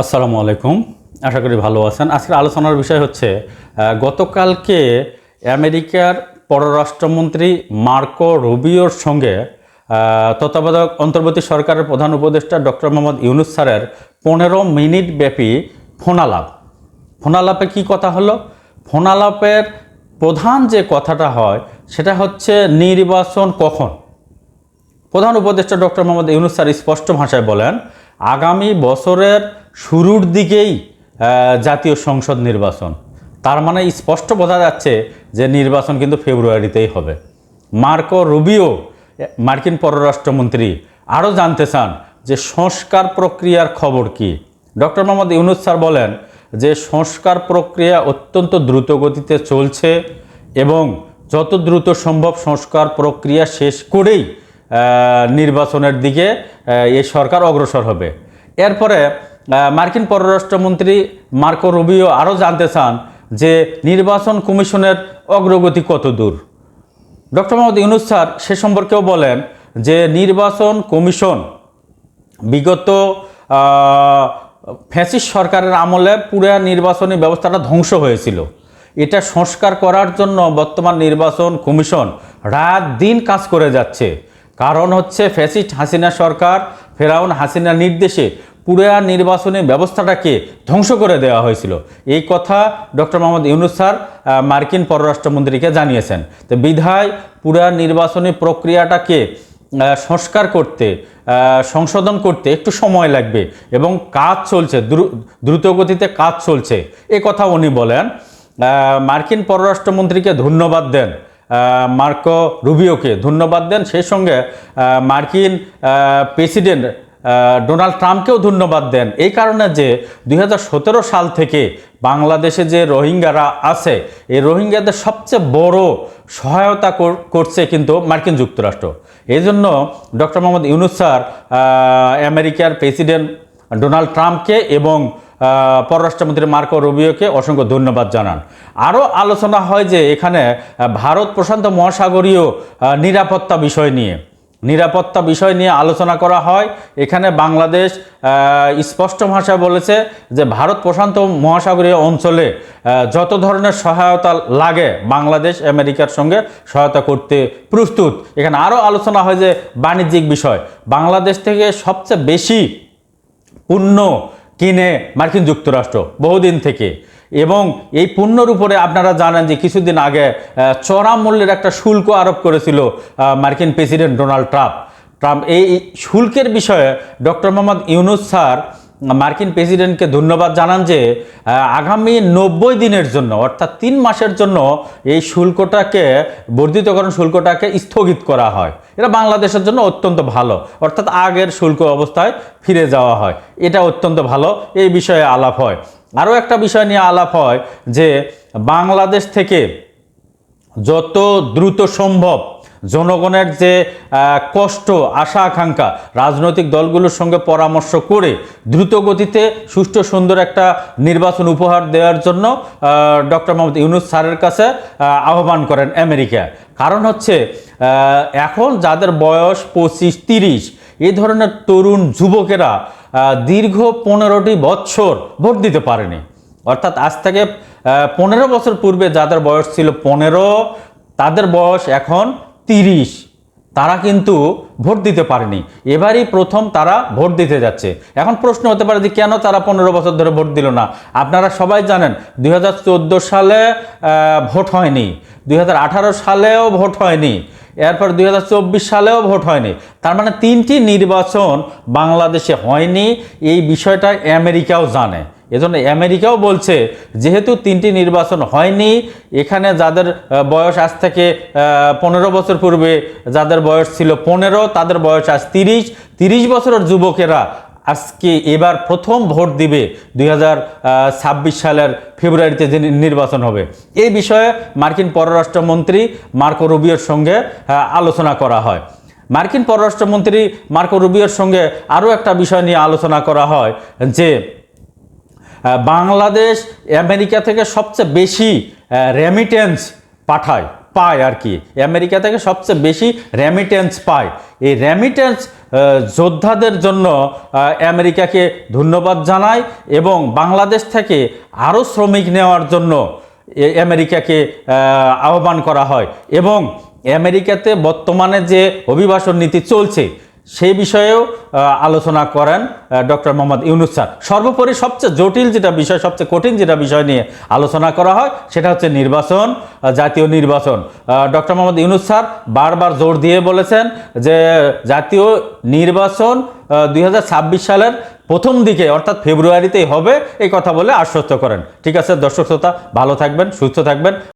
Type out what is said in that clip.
আসসালামু আলাইকুম। আশা করি ভালো আছেন। আজকের আলোচনার বিষয় হচ্ছে গতকালকে আমেরিকার পররাষ্ট্রমন্ত্রী মার্কো রুবিওর সঙ্গে তত্ত্বাবধায়ক অন্তর্বর্তী সরকারের প্রধান উপদেষ্টা ডক্টর মোহাম্মদ ইউনুস স্যারের পনেরো মিনিট ব্যাপী ফোনালাপ। ফোনালাপে কি কথা হলো? ফোনালাপের প্রধান যে কথাটা হয়, সেটা হচ্ছে নির্বাচন কখন? প্রধান উপদেষ্টা ডক্টর মোহাম্মদ ইউনুস স্যার স্পষ্ট ভাষায় বলেন আগামী বছরের শুরুর দিকেই জাতীয় সংসদ নির্বাচন। তার মানে স্পষ্ট বোঝা যাচ্ছে যে নির্বাচন কিন্তু ফেব্রুয়ারিতেই হবে। মার্কো রুবিও মার্কিন পররাষ্ট্রমন্ত্রী, আরও জানতে চান যে সংস্কার প্রক্রিয়ার খবর কি। ডক্টর মোহাম্মদ ইউনুস স্যার বলেন যে সংস্কার প্রক্রিয়া অত্যন্ত দ্রুত গতিতে চলছে এবং যত দ্রুত সম্ভব সংস্কার প্রক্রিয়া শেষ করেই নির্বাচনের দিকে এই সরকার অগ্রসর হবে। এরপরে মার্কিন পররাষ্ট্রমন্ত্রী মার্কো রুবিও আরও জানতে চান যে নির্বাচন কমিশনের অগ্রগতি কত দূর। ডক্টর মোহাম্মদ ইউনুস স্যার সে সম্পর্কেও বলেন যে নির্বাচন কমিশন বিগত ফ্যাসিস সরকারের আমলে পুরা নির্বাচনী ব্যবস্থাটা ধ্বংস হয়েছিল। এটা সংস্কার করার জন্য বর্তমান নির্বাচন কমিশন রাত দিন কাজ করে যাচ্ছে। কারণ হচ্ছে ফ্যাসিস্ট হাসিনা সরকার, ফেরাউন হাসিনার নির্দেশে পুরা নির্বাচনী ব্যবস্থাটাকে ধ্বংস করে দেওয়া হয়েছিল। এই কথা ডক্টর মোহাম্মদ ইউনুস স্যার মার্কিন পররাষ্ট্রমন্ত্রীকে জানিয়েছেন। তো বিধায় পুরা নির্বাচনী প্রক্রিয়াটাকে সংস্কার করতে সংশোধন করতে একটু সময় লাগবে এবং কাজ চলছে, দ্রু- দ্রুত গতিতে কাজ চলছে। এ কথা উনি বলেন। মার্কিন পররাষ্ট্রমন্ত্রীকে ধন্যবাদ দেন। মার্কো রুবিওকে ধন্যবাদ দেন। সেই সঙ্গে মার্কিন প্রেসিডেন্ট ডোনাল্ড ট্রাম্পকেও ধন্যবাদ দেন। এই কারণে যে দু হাজার সতেরো সাল থেকে বাংলাদেশে যে রোহিঙ্গারা আছে, এই রোহিঙ্গাদের সবচেয়ে বড় সহায়তা করছে কিন্তু মার্কিন যুক্তরাষ্ট্র। এই জন্য ডক্টর মোহাম্মদ ইউনুস স্যার আমেরিকার প্রেসিডেন্ট ডোনাল্ড ট্রাম্পকে এবং পররাষ্ট্রমন্ত্রী মার্কো রুবিওকে অসংখ্য ধন্যবাদ জানান। আরও আলোচনা হয় যে এখানে ভারত প্রশান্ত মহাসাগরীয় নিরাপত্তা বিষয় নিয়ে। নিরাপত্তা বিষয় নিয়ে আলোচনা করা হয়। এখানে বাংলাদেশ স্পষ্ট ভাষায় বলেছে যে ভারত প্রশান্ত মহাসাগরীয় অঞ্চলে যত ধরনের সহায়তা লাগে বাংলাদেশ, আমেরিকার সঙ্গে সহায়তা করতে প্রস্তুত। এখানে আরও আলোচনা হয় যে বাণিজ্যিক বিষয়। বাংলাদেশ থেকে সবচেয়ে বেশি পণ্য কিনে মার্কিন যুক্তরাষ্ট্র বহুদিন থেকে। এবং এই পণ্যর উপরে আপনারা জানেন যে কিছুদিন আগে চড়া মূল্যের একটা শুল্ক আরোপ করেছিল মার্কিন প্রেসিডেন্ট ডোনাল্ড ট্রাম্প। ট্রাম্প এই শুল্কের বিষয়ে ডক্টর মোহাম্মদ ইউনুস স্যার মার্কিন প্রেসিডেন্টকে ধন্যবাদ জানান যে আগামী নব্বই দিনের জন্য, অর্থাৎ তিন মাসের জন্য এই শুল্কটাকে, বর্ধিতকরণ শুল্কটাকে স্থগিত করা হয়। এটা বাংলাদেশের জন্য অত্যন্ত ভালো। অর্থাৎ আগের শুল্ক অবস্থায় ফিরে যাওয়া হয়। এটা অত্যন্ত ভালো। এই বিষয়ে আলাপ হয়। আরও একটা বিষয় নিয়ে আলাপ হয় যে, বাংলাদেশ থেকে যত দ্রুত সম্ভব জনগণের যে কষ্ট, আশা, আকাঙ্ক্ষা, রাজনৈতিক দলগুলোর সঙ্গে পরামর্শ করে দ্রুত গতিতে সুষ্ঠু, সুন্দর একটা নির্বাচন উপহার দেওয়ার জন্য ডক্টর মোহাম্মদ ইউনুস স্যারের কাছে আহ্বান করেন আমেরিকা কারণ হচ্ছে এখন যাদের বয়স পঁচিশ, তিরিশ এই ধরনের তরুণ যুবকেরা দীর্ঘ পনেরোটি বছর ভোট দিতে পারেনি। অর্থাৎ আজ থেকে পনেরো বছর পূর্বে যাদের বয়স ছিল পনেরো, তাদের বয়স এখন তিরিশ। তারা কিন্তু ভোট দিতে পারেনি। এবারই প্রথম তারা ভোট দিতে যাচ্ছে। এখন প্রশ্ন হতে পারে যে কেন তারা পনেরো বছর ধরে ভোট দিল না? আপনারা সবাই জানেন, দুই হাজার চোদ্দ সালে ভোট হয়নি। দু হাজার আঠারো সালেও ভোট হয়নি। এরপর দু হাজার চব্বিশ সালেও ভোট হয়নি। তার মানে তিনটি নির্বাচন বাংলাদেশে হয়নি। এই বিষয়টা আমেরিকাও জানে। এজন্য আমেরিকাও বলছে, যেহেতু তিনটি নির্বাচন হয়নি, এখানে যাদের বয়স আজ থেকে পনেরো বছর পূর্বে যাদের বয়স ছিল পনেরো, তাদের বয়স আজ তিরিশ। তিরিশ বছরের যুবকেরা আজকে এবার প্রথম ভোট দিবে দু হাজার ছাব্বিশ সালের ফেব্রুয়ারিতে যে নির্বাচন হবে। এই বিষয়ে মার্কিন পররাষ্ট্রমন্ত্রী মার্কো রুবিওর সঙ্গে আলোচনা করা হয়। মার্কিন পররাষ্ট্রমন্ত্রী মার্কো রুবিওর সঙ্গে আরও একটা বিষয় নিয়ে আলোচনা করা হয় যে বাংলাদেশ আমেরিকা থেকে সবচেয়ে বেশি রেমিটেন্স পাঠায়, পায় আর কি। আমেরিকা থেকে সবচেয়ে বেশি রেমিটেন্স পায়। এই রেমিটেন্স যোদ্ধাদের জন্য আমেরিকাকে ধন্যবাদ জানায় এবং বাংলাদেশ থেকে আরও শ্রমিক নেওয়ার জন্য আমেরিকাকে আহ্বান করা হয়। এবং আমেরিকাতে বর্তমানে যে অভিবাসন নীতি চলছে সেই বিষয়েও আলোচনা করেন ডক্টর মোহাম্মদ ইউনুস স্যার। সর্বোপরি সবচেয়ে জটিল যেটা বিষয়, সবচেয়ে কঠিন যেটা বিষয় নিয়ে আলোচনা করা হয়, সেটা হচ্ছে নির্বাচন জাতীয় নির্বাচন। ডক্টর মোহাম্মদ ইউনুস স্যার বারবার জোর দিয়ে বলেছেন যে, জাতীয় নির্বাচন দুই হাজার ছাব্বিশ সালের প্রথম দিকে, অর্থাৎ ফেব্রুয়ারিতেই হবে, এই কথা বলে আশ্বস্ত করেন। ঠিক আছে, দর্শক শ্রোতা, ভালো থাকবেন, সুস্থ থাকবেন।